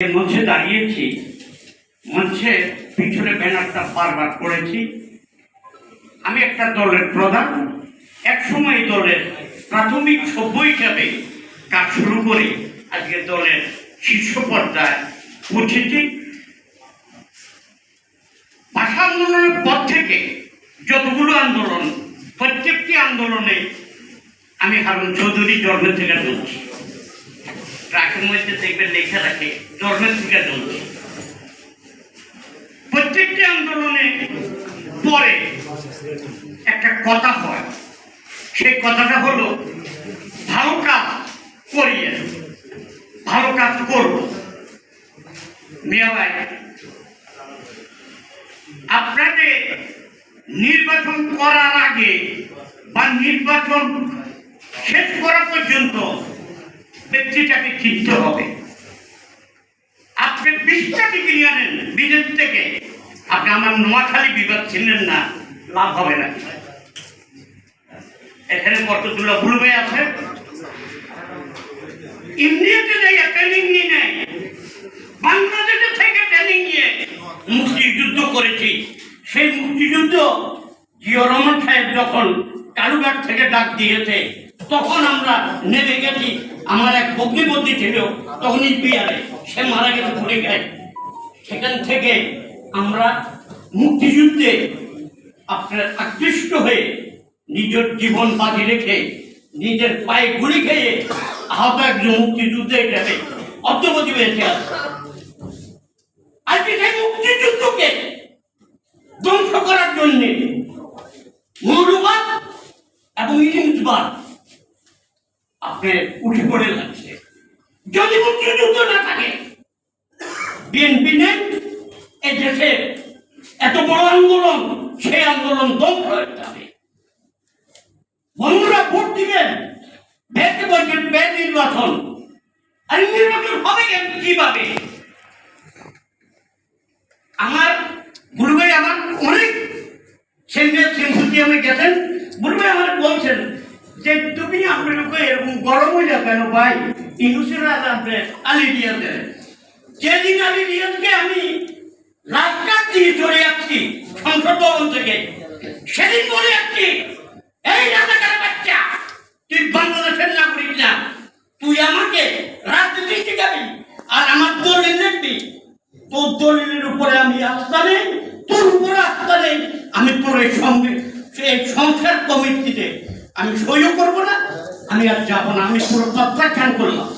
মঞ্চে দাঁড়িয়েছি, মঞ্চে পিছনে ব্যানারটা বারবার করেছি। আমি একটা দলের প্রধান, একসময় দলের প্রাথমিক সভ্য হিসাবে কাজ শুরু করে। আজকে দলের শীর্ষ পর্যায়ে পৌঁছেছি ভাষা আন্দোলনের পর থেকে যতগুলো আন্দোলন, প্রত্যেকটি আন্দোলনে আমি হারুন চৌধুরী জন্মের থেকে চলছি ট্রাকের মধ্যে দেখবেন লেখা রাখে থেকে চলছে প্রত্যেকটি আন্দোলনে পরে একটা কথা হয়। সেই কথাটা হলো, ভালো কাজ করিয়ে, ভালো কাজ করব। মিয়া ভাই আপনাকে নির্বাচন করার আগে বা নির্বাচন শেষ করা পর্যন্ত ব্যক্তিটাকে চিনতে হবে। আপনি আনেন বিদেশ থেকে। আপনি আমার নোয়াখালী বিভাগ ছিলেন না, লাভ হবে না। এখানে কতগুলো ভুলবে আছে? ইন্ডিয়াতে ট্রেনিং নিয়ে বাংলাদেশে থেকে ট্রেনিং নিয়ে মুক্তিযুদ্ধ করেছি। সেই মুক্তিযুদ্ধ জিও রহমান সাহেব যখন কালুঘাট থেকে ডাক দিয়েছে তখন আমরা নেমে গেছি। আমার এক বগ্নিবন্দী ছিল, তখন বিয়ারে সে মারা গেছে ভুলে গেছে। সেখান থেকে আমরা মুক্তিযুদ্ধে আপনার আকৃষ্ট হয়ে নিজের জীবন বাজি রেখে, নিজের পায়ে গুলি খেয়ে আহত একজন মুক্তিযুদ্ধে হিসাবে অদ্যবধি আছে আজকে সেই মুক্তিযুদ্ধকে ধ্বংস করার জন্যে মৌলবাদ এবং ইলিমবাদ আপনি উঠে পড়ে লাগছে। যদি মুক্তিযুদ্ধ না থাকে বিএনপি নেই এ দেশে এত বড় আন্দোলন, সেই আন্দোলন ধ্বংস হয়ে যাবে। বন্ধুরা, ভোট দিবেন। ভেটে বলছেন ভেট নির্বাচন। আর নির্বাচন হবে কীভাবে? আমার গুরুভাই আমার অনেক সেন্টার আমি গেছেন। গুরুভাই আমার বলছেন যে তুমি আপনাকে এরকম গরম হয়ে যাবে কেন ভাই? ইনুসের আপনি আলি দিয়ে দেন। যেদিন আলি দিয়াজকে আমি রাস্তার দিয়ে চলে যাচ্ছি, সংসদ ভবন থেকে। সেদিন বলে যাচ্ছি, এই রাজাকার বাচ্চা, তুই বাংলাদেশের নাগরিক না। তুই আমাকে রাজনীতি শিখাবি আর আমার দলিল লিখবি। তোর দলিলের উপরে আমি আস্থা নেই, তোর উপরে আস্থা নেই। আমি তোর এই সঙ্গে, এই সংসার কমিটিতে আমি সইও করব না আমি আর যাব না। আমি পুরো প্রত্যাখ্যান করলাম।